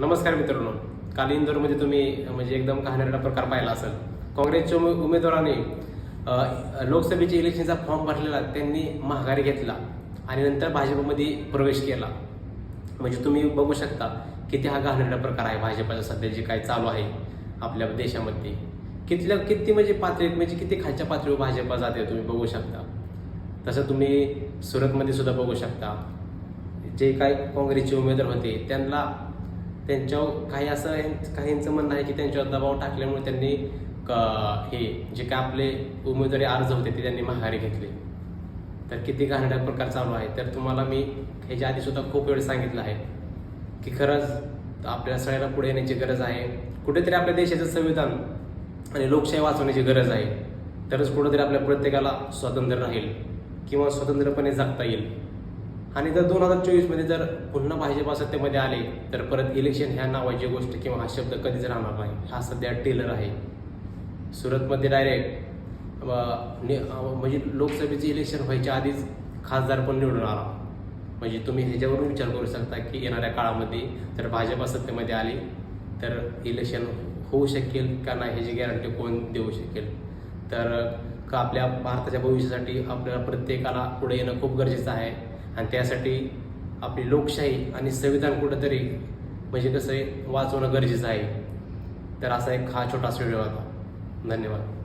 नमस्कार मित्रांनो. काल इंदोरमध्ये तुम्ही म्हणजे एकदम कहाणेरडा प्रकार पाहिला असेल. काँग्रेसच्या उमे- उमेदवाराने लोकसभेच्या इलेक्शनचा फॉर्म भरलेला त्यांनी माघारी घेतला आणि नंतर भाजपमध्ये प्रवेश केला. म्हणजे तुम्ही बघू शकता किती हा घाणेरडा प्रकार आहे भाजपाचा सध्या जे काय चालू आहे आपल्या देशामध्ये. कितल्या किती म्हणजे पातळी म्हणजे किती खालच्या पातळीवर भाजपा जाते तुम्ही बघू शकता. तसं तुम्ही सुरतमध्ये सुद्धा बघू शकता. जे काय काँग्रेसचे उमेदवार होते त्यांना त्यांच्यावर काही असं काहींचं म्हणणं आहे की त्यांच्यावर दबाव टाकल्यामुळे त्यांनी हे जे काय आपले उमेदवारी अर्ज होते ते त्यांनी माघारी घेतले. तर किती घाणेरडा प्रकार चालू आहे. तर तुम्हाला मी ह्याच्या आधी सुद्धा खूप वेळ सांगितलं आहे की खरंच आपल्या सगळ्याला पुढे येण्याची गरज आहे. कुठेतरी आपल्या देशाचं संविधान आणि लोकशाही वाचवण्याची गरज आहे. तरच कुठेतरी आपल्या प्रत्येकाला स्वातंत्र्य राहील किंवा स्वतंत्रपणे जगता येईल. आणि जर दोन हजार चोवीसमध्ये जर पुन्हा भाजपा सत्तेमध्ये आले तर परत इलेक्शन ह्या नावाची गोष्ट किंवा हा शब्द कधीच राहणार नाही. हा सध्या टेलर आहे. सुरतमध्ये डायरेक्ट म्हणजे लोकसभेचे इलेक्शन व्हायच्या आधीच खासदार पण निवडून आला. म्हणजे तुम्ही ह्याच्यावरून विचार करू शकता की येणाऱ्या काळामध्ये जर भाजपा सत्तेमध्ये आली तर इलेक्शन होऊ शकेल का नाही ह्याची गॅरंटी कोण देऊ शकेल? तर का आपल्या भारताच्या भविष्यासाठी आपल्याला प्रत्येकाला पुढे येणं खूप गरजेचं आहे. आणि त्यासाठी आपली लोकशाही आणि संविधान कुठंतरी म्हणजे कसं आहे वाचवणं गरजेचं आहे. तर असा एक हा छोटासा व्हिडिओ होता. धन्यवाद.